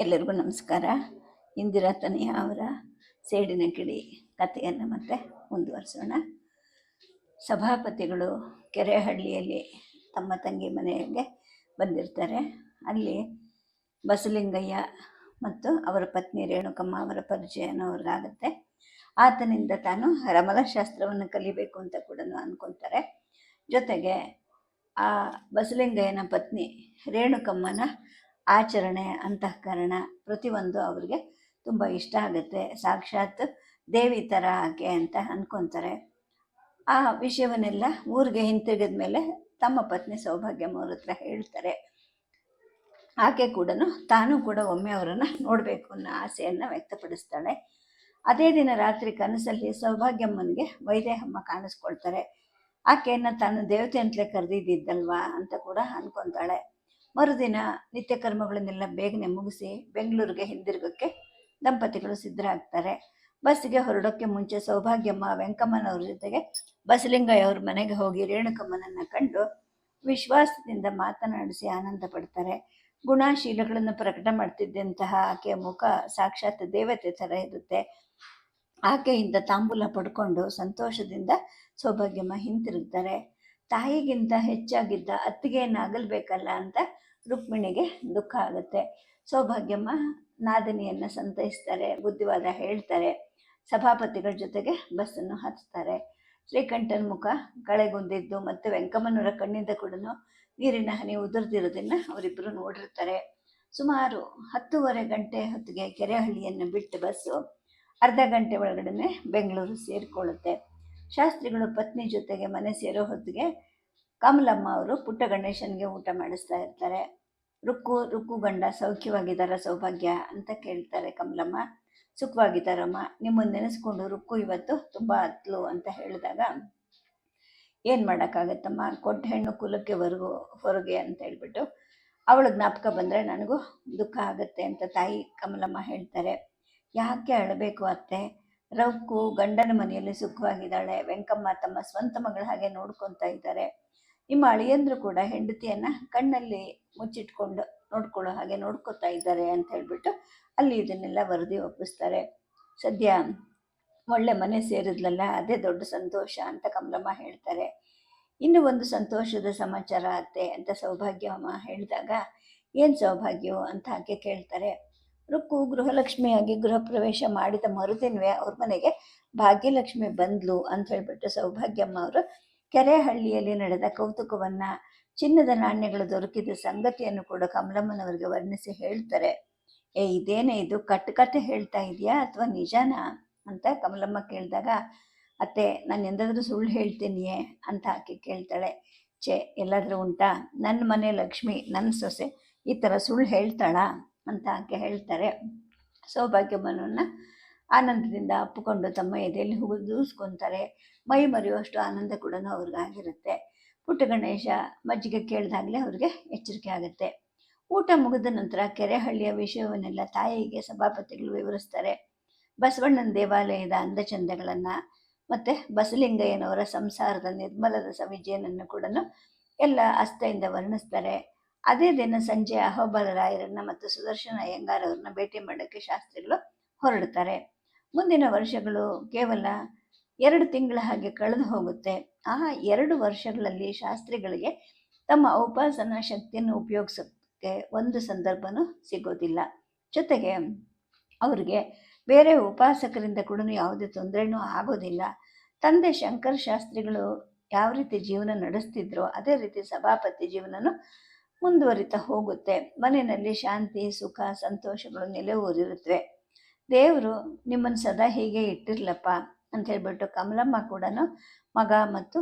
ಎಲ್ಲರಿಗೂ ನಮಸ್ಕಾರ. ಇಂದಿರಾ ತನಿಯ ಅವರ ಸೇಡಿನ ಕಿಡಿ ಕಥೆಯನ್ನು ಮತ್ತೆ ಮುಂದುವರಿಸೋಣ. ಸಭಾಪತಿಗಳು ಕೆರೆಹಳ್ಳಿಯಲ್ಲಿ ತಮ್ಮ ತಂಗಿ ಮನೆಗೆ ಬಂದಿರ್ತಾರೆ. ಅಲ್ಲಿ ಬಸಲಿಂಗಯ್ಯ ಮತ್ತು ಅವರ ಪತ್ನಿ ರೇಣುಕಮ್ಮ ಅವರ ಪರಿಚಯನೂ ಅವ್ರಿಗಾಗುತ್ತೆ. ಆತನಿಂದ ತಾನು ರಮಲಶಾಸ್ತ್ರವನ್ನು ಕಲಿಬೇಕು ಅಂತ ಕೂಡ ಅಂದ್ಕೊತಾರೆ ಜೊತೆಗೆ ಆ ಬಸಲಿಂಗಯ್ಯನ ಪತ್ನಿ ರೇಣುಕಮ್ಮನ ಆಚರಣೆ ಅಂತಃಕರಣ ಪ್ರತಿಯೊಂದು ಅವ್ರಿಗೆ ತುಂಬ ಇಷ್ಟ ಆಗುತ್ತೆ. ಸಾಕ್ಷಾತ್ ದೇವಿ ಥರ ಆಕೆ ಅಂತ ಅಂದ್ಕೊತಾರೆ ಆ ವಿಷಯವನ್ನೆಲ್ಲ ಊರಿಗೆ ಹಿಂತಿರುಗಿದ ಮೇಲೆ ತಮ್ಮ ಪತ್ನಿ ಸೌಭಾಗ್ಯಮ್ಮ ಅವ್ರ ಹತ್ರ ಹೇಳ್ತಾರೆ. ಆಕೆ ಕೂಡ ತಾನೂ ಕೂಡ ಒಮ್ಮೆ ಅವರನ್ನು ನೋಡಬೇಕು ಅನ್ನೋ ಆಸೆಯನ್ನು ವ್ಯಕ್ತಪಡಿಸ್ತಾಳೆ. ಅದೇ ದಿನ ರಾತ್ರಿ ಕನಸಲ್ಲಿ ಸೌಭಾಗ್ಯಮ್ಮನಿಗೆ ವೈದೇಹಮ್ಮ ಕಾಣಿಸ್ಕೊಳ್ತಾರೆ. ಆಕೆಯನ್ನು ತಾನು ದೇವತೆ ಅಂತಲೇ ಕರೆದಿದ್ದಲ್ವಾ ಅಂತ ಕೂಡ ಅನ್ಕೊತಾಳೆ. ಮರುದಿನ ನಿತ್ಯ ಕರ್ಮಗಳನ್ನೆಲ್ಲ ಬೇಗನೆ ಮುಗಿಸಿ ಬೆಂಗಳೂರಿಗೆ ಹಿಂದಿರುಗೋಕ್ಕೆ ದಂಪತಿಗಳು ಸಿದ್ಧರಾಗ್ತಾರೆ. ಬಸ್ಸಿಗೆ ಹೊರಡೋಕ್ಕೆ ಮುಂಚೆ ಸೌಭಾಗ್ಯಮ್ಮ ವೆಂಕಮ್ಮನವ್ರ ಜೊತೆಗೆ ಬಸಲಿಂಗಯ್ಯ ಅವ್ರ ಮನೆಗೆ ಹೋಗಿ ರೇಣುಕಮ್ಮನನ್ನು ಕಂಡು ವಿಶ್ವಾಸದಿಂದ ಮಾತನಾಡಿಸಿ ಆನಂದ ಪಡ್ತಾರೆ. ಗುಣಶೀಲಗಳನ್ನು ಪ್ರಕಟ ಮಾಡ್ತಿದ್ದಂತಹ ಆಕೆಯ ಮುಖ ಸಾಕ್ಷಾತ್ ದೇವತೆ ಥರ ಇರುತ್ತೆ. ಆಕೆಯಿಂದ ತಾಂಬೂಲ ಪಡ್ಕೊಂಡು ಸಂತೋಷದಿಂದ ಸೌಭಾಗ್ಯಮ್ಮ ಹಿಂತಿರುಗ್ತಾರೆ. ತಾಯಿಗಿಂತ ಹೆಚ್ಚಾಗಿದ್ದ ಅತ್ತಿಗೆಯನ್ನು ಅಗಲ್ಬೇಕಲ್ಲ ಅಂತ ರುಕ್ಮಿಣಿಗೆ ದುಃಖ ಆಗುತ್ತೆ. ಸೌಭಾಗ್ಯಮ್ಮ ನಾದಿನಿಯನ್ನು ಸಂತೈಸ್ತಾರೆ, ಬುದ್ಧಿವಾದ ಹೇಳ್ತಾರೆ. ಸಭಾಪತಿಗಳ ಜೊತೆಗೆ ಬಸ್ಸನ್ನು ಹತ್ತಾರೆ ಶ್ರೀಕಂಠನ ಮುಖ ಕಳೆಗುಂದಿದ್ದು ಮತ್ತು ವೆಂಕಮ್ಮನವರ ಕಣ್ಣಿಂದ ಕೂಡ ನೀರಿನ ಹನಿ ಉದುರ್ದಿರೋದನ್ನ ಅವರಿಬ್ಬರು ನೋಡಿರ್ತಾರೆ. ಸುಮಾರು ಹತ್ತೂವರೆ ಗಂಟೆ ಹೊತ್ತಿಗೆ ಕೆರೆಹಳ್ಳಿಯನ್ನು ಬಿಟ್ಟು ಬಸ್ಸು ಅರ್ಧ ಗಂಟೆ ಒಳಗಡೆನೆ ಬೆಂಗಳೂರು ಸೇರಿಕೊಳ್ಳುತ್ತೆ. ಶಾಸ್ತ್ರಿಗಳು ಪತ್ನಿ ಜೊತೆಗೆ ಮನೆ ಸೇರೋ ಹೊತ್ತಿಗೆ ಕಮಲಮ್ಮ ಅವರು ಪುಟ್ಟ ಗಣೇಶನಿಗೆ ಊಟ ಮಾಡಿಸ್ತಾ ಇರ್ತಾರೆ. ರುಕ್ಕು ರುಕ್ಕು ಗಂಡ ಸೌಖ್ಯವಾಗಿದ್ದಾರ, ಸೌಭಾಗ್ಯ ಅಂತ ಕೇಳ್ತಾರೆ ಕಮಲಮ್ಮ. ಸುಖವಾಗಿದ್ದಾರಮ್ಮ ನಿಮ್ಮನ್ನು ನೆನೆಸ್ಕೊಂಡು ರುಕ್ಕು ಇವತ್ತು ತುಂಬ ಹತ್ಲು ಅಂತ ಹೇಳಿದಾಗ ಏನು ಮಾಡೋಕ್ಕಾಗತ್ತಮ್ಮ? ಕೊಟ್ಟ ಹೆಣ್ಣು ಕುಲಕ್ಕೆ ಹೊರಗು, ಹೊರಗೆ ಅಂತ ಹೇಳ್ಬಿಟ್ಟು ಅವಳು ಜ್ಞಾಪಕ ಬಂದರೆ ನನಗೂ ದುಃಖ ಆಗುತ್ತೆ ಅಂತ ತಾಯಿ ಕಮಲಮ್ಮ ಹೇಳ್ತಾರೆ. ಯಾಕೆ ಅಳಬೇಕು ಅತ್ತೆ? ರುಕ್ಕು ಗಂಡನ ಮನೆಯಲ್ಲಿ ಸುಖವಾಗಿದ್ದಾಳೆ. ವೆಂಕಮ್ಮ ತಮ್ಮ ಸ್ವಂತ ಮಗಳ ಹಾಗೆ ನೋಡ್ಕೊತಾ ಇದ್ದಾರೆ. ನಿಮ್ಮ ಅಳಿಯಂದ್ರು ಕೂಡ ಹೆಂಡತಿಯನ್ನ ಕಣ್ಣಲ್ಲಿ ಮುಚ್ಚಿಟ್ಕೊಂಡು ನೋಡ್ಕೊಳ್ಳೋ ಹಾಗೆ ನೋಡ್ಕೊತಾ ಇದ್ದಾರೆ ಅಂತ ಹೇಳ್ಬಿಟ್ಟು ಅಲ್ಲಿ ಇದನ್ನೆಲ್ಲ ವರದಿ ಒಪ್ಪಿಸ್ತಾರೆ. ಸದ್ಯ ಒಳ್ಳೆ ಮನೆ ಸೇರಿದ್ಲಲ್ಲ, ಅದೇ ದೊಡ್ಡ ಸಂತೋಷ ಅಂತ ಕಮಲಮ್ಮ ಹೇಳ್ತಾರೆ. ಇನ್ನು ಒಂದು ಸಂತೋಷದ ಸಮಾಚಾರ ಅತ್ತೆ ಅಂತ ಸೌಭಾಗ್ಯಮ್ಮ ಹೇಳಿದಾಗ ಏನು ಸೌಭಾಗ್ಯವು ಅಂತ ಹಾಗೆ ಕೇಳ್ತಾರೆ. ರುಕ್ಕು ಗೃಹಲಕ್ಷ್ಮಿಯಾಗಿ ಗೃಹ ಪ್ರವೇಶ ಮಾಡಿದ ಮರುದಿನವೇ ಅವ್ರ ಮನೆಗೆ ಭಾಗ್ಯಲಕ್ಷ್ಮಿ ಬಂದ್ಲು ಅಂತ ಹೇಳ್ಬಿಟ್ಟು ಸೌಭಾಗ್ಯಮ್ಮ ಅವರು ಕೆರೆಹಳ್ಳಿಯಲ್ಲಿ ನಡೆದ ಕೌತುಕವನ್ನ ಚಿನ್ನದ ನಾಣ್ಯಗಳು ದೊರಕಿದ ಸಂಗತಿಯನ್ನು ಕೂಡ ಕಮಲಮ್ಮನವರಿಗೆ ವರ್ಣಿಸಿ ಹೇಳ್ತಾರೆ. ಏ, ಇದೇನೇ ಇದು? ಕಟ್ಟು ಹೇಳ್ತಾ ಇದೆಯಾ ಅಥವಾ ನಿಜಾನಾ? ಅಂತ ಕಮಲಮ್ಮ ಕೇಳಿದಾಗ, ಅತ್ತೆ, ನಾನು ಎಂದಾದರೂ ಸುಳ್ಳು ಹೇಳ್ತೀನಿಯೇ? ಅಂತ ಆಕೆ ಕೇಳ್ತಾಳೆ. ಛೇ, ಎಲ್ಲಾದರೂ ಉಂಟಾ? ನನ್ನ ಮನೆ ಲಕ್ಷ್ಮಿ ನನ್ನ ಸೊಸೆ ಈ ಥರ ಸುಳ್ಳು ಹೇಳ್ತಾಳಾ? ಅಂತ ಆಕೆ ಹೇಳ್ತಾರೆ. ಸೌಭಾಗ್ಯಮ್ಮನನ್ನು ಆನಂದದಿಂದ ಅಪ್ಪಿಕೊಂಡು ತಮ್ಮ ಎದೆಯಲ್ಲಿ ಹುಗಿದೂಸ್ಕೊತಾರೆ ಮೈ ಮರೆಯುವಷ್ಟು ಆನಂದ ಕೂಡ ಅವ್ರಿಗಾಗಿರುತ್ತೆ. ಪುಟ್ಟ ಗಣೇಶ ಮಜ್ಜಿಗೆ ಕೇಳಿದಾಗಲೇ ಅವ್ರಿಗೆ ಎಚ್ಚರಿಕೆ ಆಗುತ್ತೆ. ಊಟ ಮುಗಿದ ನಂತರ ಕೆರೆಹಳ್ಳಿಯ ವಿಷಯವನ್ನೆಲ್ಲ ತಾಯಿಗೆ ಸಭಾಪತಿಗಳು ವಿವರಿಸ್ತಾರೆ. ಬಸವಣ್ಣನ ದೇವಾಲಯದ ಅಂದಚಂದಗಳನ್ನು ಮತ್ತು ಬಸಲಿಂಗಯ್ಯನವರ ಸಂಸಾರದ ನಿರ್ಮಲದ ಸವಿಜಯನನ್ನು ಕೂಡ ಎಲ್ಲ ಅಸ್ತೆಯಿಂದ ವರ್ಣಿಸ್ತಾರೆ. ಅದೇ ದಿನ ಸಂಜೆ ಅಹೋಬಲರಾಯರನ್ನ ಮತ್ತು ಸುದರ್ಶನ ಅಯ್ಯಂಗಾರವರನ್ನ ಭೇಟಿ ಮಾಡೋಕ್ಕೆ ಶಾಸ್ತ್ರಿಗಳು ಹೊರಡ್ತಾರೆ ಮುಂದಿನ ವರ್ಷಗಳು ಕೇವಲ ಎರಡು ತಿಂಗಳ ಹಾಗೆ ಕಳೆದು ಹೋಗುತ್ತೆ. ಆ ಎರಡು ವರ್ಷಗಳಲ್ಲಿ ಶಾಸ್ತ್ರಿಗಳಿಗೆ ತಮ್ಮ ಉಪಾಸನಾ ಶಕ್ತಿಯನ್ನು ಉಪಯೋಗಿಸೋಕ್ಕೆ ಒಂದು ಸಂದರ್ಭನೂ ಸಿಗೋದಿಲ್ಲ. ಜೊತೆಗೆ ಅವರಿಗೆ ಬೇರೆ ಉಪಾಸಕರಿಂದ ಕೂಡ ಯಾವುದೇ ತೊಂದರೆನೂ ಆಗೋದಿಲ್ಲ. ತಂದೆ ಶಂಕರ ಶಾಸ್ತ್ರಿಗಳು ಯಾವ ರೀತಿ ಜೀವನ ನಡೆಸ್ತಿದ್ರೋ ಅದೇ ರೀತಿ ಸಭಾಪತಿ ಜೀವನನು ಮುಂದುವರಿತಾ ಹೋಗುತ್ತೆ. ಮನೆಯಲ್ಲಿ ಶಾಂತಿ, ಸುಖ, ಸಂತೋಷಗಳು ನೆಲೆ ಊರಿರುತ್ತವೆ. ದೇವರು ನಿಮ್ಮನ್ನು ಸದಾ ಹೀಗೆ ಇಟ್ಟಿರ್ಲಪ್ಪ ಅಂತ ಹೇಳಿಬಿಟ್ಟು ಕಮಲಮ್ಮ ಕೂಡ ಮಗ ಮತ್ತು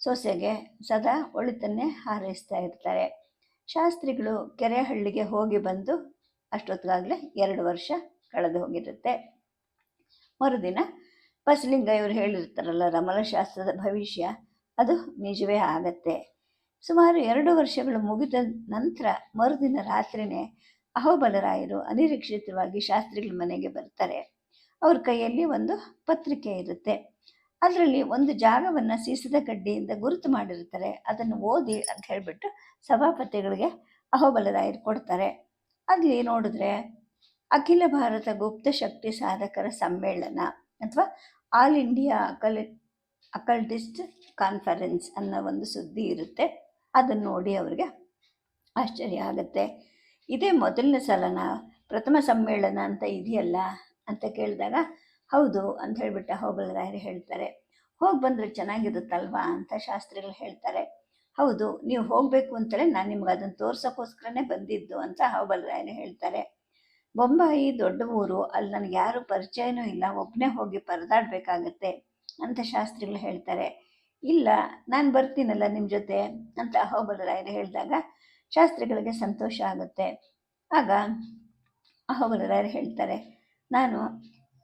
ಸೊಸೆಗೆ ಸದಾ ಒಳಿತನ್ನೇ ಹಾರೈಸ್ತಾ ಇರ್ತಾರೆ. ಶಾಸ್ತ್ರಿಗಳು ಕೆರೆಹಳ್ಳಿಗೆ ಹೋಗಿ ಬಂದು ಅಷ್ಟೊತ್ತಿಗಾಗಲೇ ಎರಡು ವರ್ಷ ಕಳೆದು ಹೋಗಿರುತ್ತೆ. ಮರುದಿನ ಬಸಲಿಂಗಯ್ಯವರು ಹೇಳಿರ್ತಾರಲ್ಲ, ರಮಲಶಾಸ್ತ್ರದ ಭವಿಷ್ಯ ಅದು ನಿಜವೇ ಆಗತ್ತೆ. ಸುಮಾರು ಎರಡು ವರ್ಷಗಳು ಮುಗಿದ ನಂತರ ಮರುದಿನ ರಾತ್ರಿನೇ ಅಹೋಬಲರಾಯರು ಅನಿರೀಕ್ಷಿತವಾಗಿ ಶಾಸ್ತ್ರಿಗಳ ಮನೆಗೆ ಬರ್ತಾರೆ. ಅವ್ರ ಕೈಯಲ್ಲಿ ಒಂದು ಪತ್ರಿಕೆ ಇರುತ್ತೆ. ಅದರಲ್ಲಿ ಒಂದು ಜಾಗವನ್ನು ಸೀಸದ ಕಡ್ಡಿಯಿಂದ ಗುರುತು ಮಾಡಿರ್ತಾರೆ. ಅದನ್ನು ಓದಿ ಅಂತ ಹೇಳಿಬಿಟ್ಟು ಸಭಾಪತಿಗಳಿಗೆ ಅಹೋಬಲರಾಯರು ಕೊಡ್ತಾರೆ. ಅಲ್ಲಿ ನೋಡಿದ್ರೆ ಅಖಿಲ ಭಾರತ ಗುಪ್ತ ಶಕ್ತಿ ಸಾಧಕರ ಸಮ್ಮೇಳನ ಅಥವಾ all India occult, occultist conference ಅನ್ನೋ ಒಂದು ಸುದ್ದಿ ಇರುತ್ತೆ. ಅದನ್ನು ನೋಡಿ ಅವ್ರಿಗೆ ಆಶ್ಚರ್ಯ ಆಗುತ್ತೆ. ಇದೇ ಮೊದಲನೇ ಸಲನ, ಪ್ರಥಮ ಸಮ್ಮೇಳನ ಅಂತ ಇದೆಯಲ್ಲ ಅಂತ ಕೇಳಿದಾಗ, ಹೌದು ಅಂತ ಹೇಳಿಬಿಟ್ಟ ಅಹೋಬಲರಾಯರು ಹೇಳ್ತಾರೆ. ಹೋಗಿ ಬಂದರೆ ಚೆನ್ನಾಗಿರುತ್ತಲ್ವಾ ಅಂತ ಶಾಸ್ತ್ರಿಗಳು ಹೇಳ್ತಾರೆ. ಹೌದು, ನೀವು ಹೋಗಬೇಕು ಅಂತಲೇ ನಾನು ನಿಮ್ಗೆ ಅದನ್ನು ತೋರ್ಸೋಕ್ಕೋಸ್ಕರನೇ ಬಂದಿದ್ದು ಅಂತ ಅಹೋಬಲರಾಯರು ಹೇಳ್ತಾರೆ. ಬೊಂಬಾಯಿ ದೊಡ್ಡ ಊರು, ಅಲ್ಲಿ ನನಗೆ ಯಾರು ಪರಿಚಯನೂ ಇಲ್ಲ ಒಬ್ಬನೇ ಹೋಗಿ ಪರದಾಡಬೇಕಾಗತ್ತೆ ಅಂತ ಶಾಸ್ತ್ರಿಗಳು ಹೇಳ್ತಾರೆ. ಇಲ್ಲ, ನಾನು ಬರ್ತೀನಲ್ಲ ನಿಮ್ಮ ಜೊತೆ ಅಂತ ಅಹೋಬಲರಾಯರು ಹೇಳಿದಾಗ ಶಾಸ್ತ್ರಿಗಳಿಗೆ ಸಂತೋಷ ಆಗುತ್ತೆ. ಆಗ ಅಹೋಬಲರಾಯರು ಹೇಳ್ತಾರೆ, ನಾನು